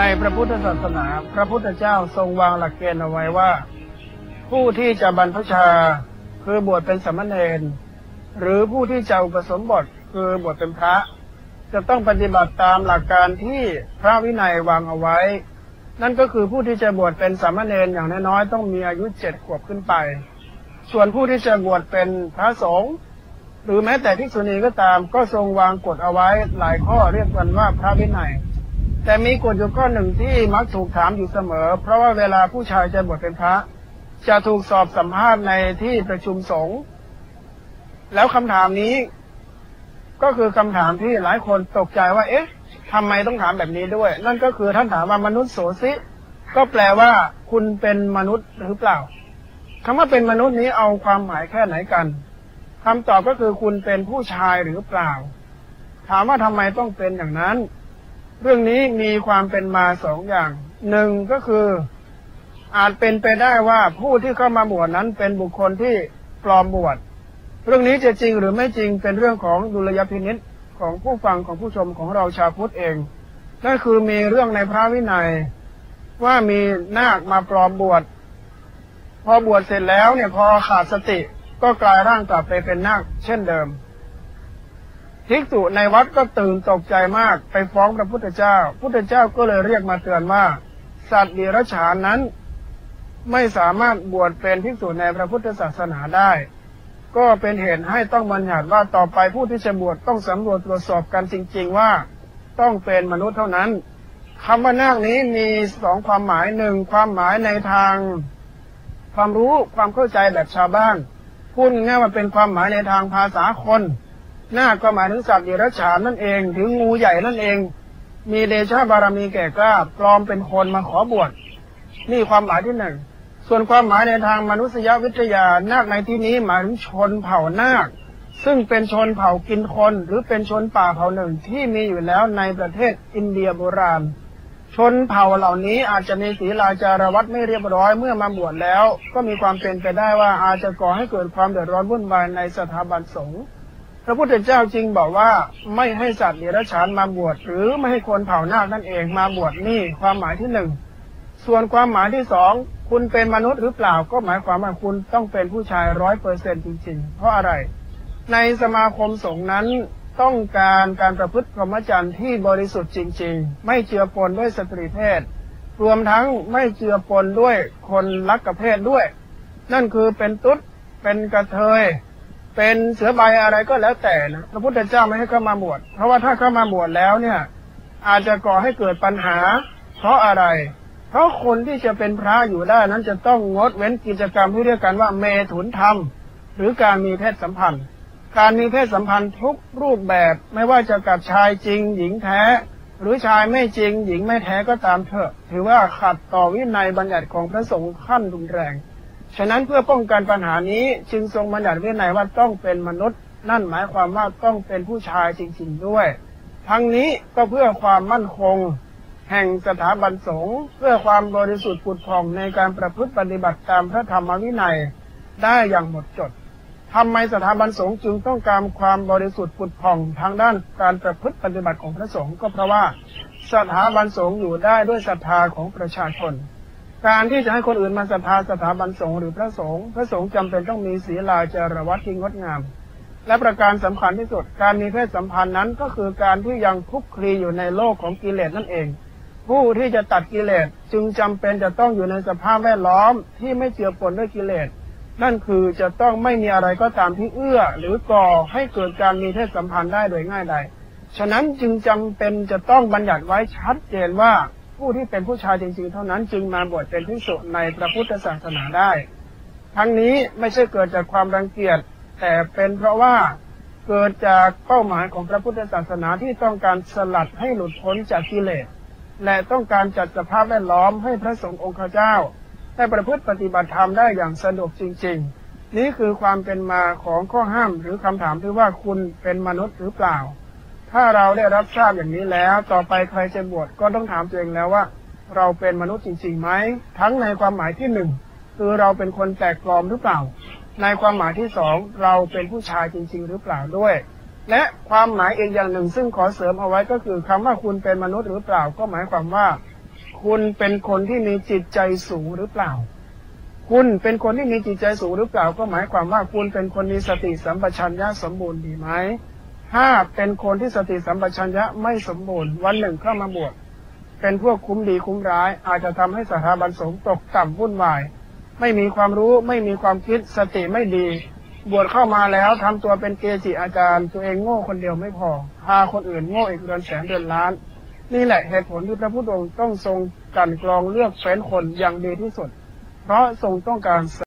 ในพระพุทธศาสนา พระพุทธเจ้าทรงวางหลักเกณฑ์เอาไว้ว่า ผู้ที่จะบรรพชาคือบวชเป็นสามเณรหรือผู้ที่จะอุปสมบทคือบวชเป็นพระ จะต้องปฏิบัติตามหลักการที่พระวินัยวางเอาไว้ นั่นก็คือผู้ที่จะบวชเป็นสามเณรอย่างน้อยๆต้องมีอายุเจ็ดขวบขึ้นไป ส่วนผู้ที่จะบวชเป็นพระสงฆ์หรือแม้แต่ภิกษุณีก็ตามก็ทรงวางกฎเอาไว้หลายข้อเรียกกันว่าพระวินัย แต่มีกฎอยู่ข้อหนึ่งที่มักถูกถามอยู่เสมอ เพราะว่าเวลาผู้ชายจะบวชเป็นพระ จะถูกสอบสัมภาษณ์ในที่ประชุมสงฆ์แล้วคำถามนี้ ก็คือคำถามที่หลายคนตกใจว่า เอ๊ะทำไมต้องถามแบบนี้ด้วย นั่นก็คือท่านถามว่ามนุษย์โสซิก็แปลว่าคุณเป็นมนุษย์หรือเปล่าคำว่าเป็นมนุษย์นี้เอาความหมายแค่ไหนกันคำตอบก็คือคุณเป็นผู้ชายหรือเปล่า ถามว่าทำไมต้องเป็นอย่างนั้น เรื่องนี้มีความเป็นมาสองอย่างหนึ่งก็คืออาจเป็นไปได้ว่าผู้ที่เข้ามาบวชนั้นเป็นบุคคลที่ปลอมบวชเรื่องนี้จะจริงหรือไม่จริงเป็นเรื่องของดุลยพินิษของผู้ฟังของผู้ชมของเราชาวพุทธเองนั่นคือมีเรื่องในพระวินัย ว่ามีนาคมาปลอมบวชพอบวชเสร็จแล้วเนี่ยพอขาดสติก็กลายร่างกลับไปเป็นนาคเช่นเดิม ภิกษุในวัดก็ตื่นตกใจมากไปฟ้องพระพุทธเจ้า พุทธเจ้าก็เลยเรียกมาเตือนว่า สัตว์เดรัจฉานนั้น ไม่สามารถบวชเป็นภิกษุในพระพุทธศาสนาได้ ก็เป็นเหตุให้ต้องบัญญัติว่าต่อไปผู้ที่จะบวชต้องสำรวจตรวจสอบกันจริง ๆ ว่าต้องเป็นมนุษย์เท่านั้นคำว่านาคนี้มีสองความหมายหนึ่งความหมายในทาง ความรู้ความเข้าใจแบบชาวบ้านพูดง่ายว่าเป็นความหมายในทางภาษาคน นาคก็หมายถึงสัตว์เดรัจฉานนั่นเองถึงงูใหญ่นั่นเอง มีเดชะบารมีแก่กล้าปลอมเป็นคนมาขอบวชนี่ความหมายที่หนึ่งส่วนความหมายในทางมนุษยวิทยานาคในที่นี้หมายถึงชนเผ่านาค ซึ่งเป็นชนเผ่ากินคน หรือเป็นชนป่าเผ่าหนึ่งที่มีอยู่แล้วในประเทศอินเดียโบราณ ชนเผ่าเหล่านี้อาจจะมีศีลาจารวัตไม่เรียบร้อยเมื่อมาบวชแล้ว ก็มีความเป็นไปได้ว่าอาจจะก่อให้เกิดความเดือดร้อนวุ่นวายในสถาบันสงฆ์ พระพุทธเจ้าจริงบอกว่าไม่ให้สัตว์เดรัจฉานมาบวชหรือไม่ให้คนเผ่านาคนั่นเองมาบวชนี่ความหมายที่หนึ่งส่วนความหมายที่สองคุณเป็นมนุษย์หรือเปล่าก็หมายความว่าคุณต้องเป็นผู้ชายร้อยเปอร์เซ็นจริง ๆ เพราะอะไร ในสมาคมสงฆ์นั้นต้องการการประพฤติพรหมจรรย์ที่บริสุทธิ์จริง ๆ ไม่เจือปนด้วยสตรีเพศ รวมทั้งไม่เจือปนด้วยคนรักกับเพศด้วย นั่นคือเป็นตุ๊ดเป็นกระเทย เป็นเสือใบอะไรก็แล้วแต่นะพระพุทธเจ้าไม่ให้เข้ามาบวชเพราะว่าถ้าเข้ามาบวชแล้วเนี่ย อาจจะก่อให้เกิดปัญหา เพราะอะไร เพราะคนที่จะเป็นพระอยู่ได้นั้นจะต้องงดเว้นกิจกรรมที่เรียกกันว่าเมถุนธรรม หรือการมีเพศสัมพันธ์ การมีเพศสัมพันธ์ทุกรูปแบบไม่ว่าจะกับชายจริง หญิงแท้ หรือชายไม่จริง หญิงไม่แท้ก็ตามเถอะ ถือว่าขัดต่อวินัยบัญญัติของพระสงฆ์ขั้นรุนแรง ฉะนั้นเพื่อป้องกันปัญหานี้จึงทรงบัญญัติวินัยว่าต้องเป็นมนุษย์ นั่นหมายความว่าต้องเป็นผู้ชายจริง ๆด้วย ทั้งนี้ก็เพื่อความมั่นคง แห่งสถาบันสงฆ์เพื่อความบริสุทธิ์ผุดผ่องในการประพฤติปฏิบัติตามพระธรรมวินัยได้อย่างหมดจดทำไมสถาบันสงฆ์จึงต้องการความบริสุทธิ์ผุดผ่องทางด้านการประพฤติปฏิบัติของพระสงฆ์ก็เพราะว่า สถาบันสงฆ์อยู่ได้ด้วยศรัทธาของประชาชน การที่จะให้คนอื่นมาศรัทธาสถาบันสงฆ์หรือพระสงฆ์พระสงฆ์จำเป็นต้องมีศีลาจารวัตที่งดงาม และประการสำคัญที่สุด การมีเพศสัมพันธ์นั้นก็คือการที่ยังคลุกคลีอยู่ในโลกของกิเลสนั่นเอง ผู้ที่จะตัดกิเลสจึงจำเป็นจะต้องอยู่ในสภาพแวดล้อมที่ไม่เจือปนด้วยกิเลสนั่นคือจะต้องไม่มีอะไรก็ตามที่เอื้อ หรือก่อให้เกิดการมีเพศสัมพันธ์ได้โดยง่ายใดฉะนั้นจึงจำเป็นจะต้องบัญญัติไว้ชัดเจนว่า ผู้ที่เป็นผู้ชายจริงๆ เท่านั้นจึงมาบวชเป็นภิกษุในพระพุทธศาสนาได้ ทั้งนี้ไม่ใช่เกิดจากความรังเกียจ แต่เป็นเพราะว่าเกิดจากเป้าหมายของพระพุทธศาสนาที่ต้องการสลัดให้หลุดพ้นจากกิเลส และต้องการจัดสภาพแวดล้อมให้พระสงฆ์องค์เจ้า ได้ประพฤติปฏิบัติธรรมได้อย่างสะดวกจริง ๆ นี่คือความเป็นมาของข้อห้ามหรือคำถามที่ว่าคุณเป็นมนุษย์หรือเปล่า ถ้าเราได้รับทราบอย่างนี้แล้ว ต่อไปใครจะบวชก็ต้องถามตัวเองแล้วว่า เราเป็นมนุษย์จริงๆไหมทั้งในความหมายที่หนึ่งคือเราเป็นคนแตกปลอมหรือเปล่า ในความหมายที่สองเราเป็นผู้ชายจริง ๆ หรือเปล่าด้วย และความหมายอีกอย่างหนึ่ง ซึ่งขอเสริมเอาไว้ก็คือคำว่าคุณเป็นมนุษย์หรือเปล่า ก็หมายความว่า คุณเป็นคนที่มีจิตใจสูงหรือเปล่า คุณเป็นคนที่มีจิตใจสูงหรือเปล่า ก็หมายความว่าคุณเป็นคนมีสติสัมปชัญญะสมบูรณ์ดีไหม ถ้าเป็นคนที่สติสัมปชัญญะไม่สมบูรณ์ วันหนึ่งเข้ามาบวชเป็นพวกคุ้มดีคุ้มร้าย อาจจะทำให้สถาบันสงฆ์ตกต่ำวุ่นวาย ไม่มีความรู้ไม่มีความคิดสติไม่ดี บวชเข้ามาแล้วทำตัวเป็นเกจิอาจารย์ ตัวเองโง่คนเดียวไม่พอพาคนอื่นโง่อีกเดือนแสนเดือนล้าน นี่แหละเหตุผลที่พระพุทธองค์ต้องทรงกันกรองเลือกเฟ้นคนอย่างดีที่สุด เพราะทรงต้องการ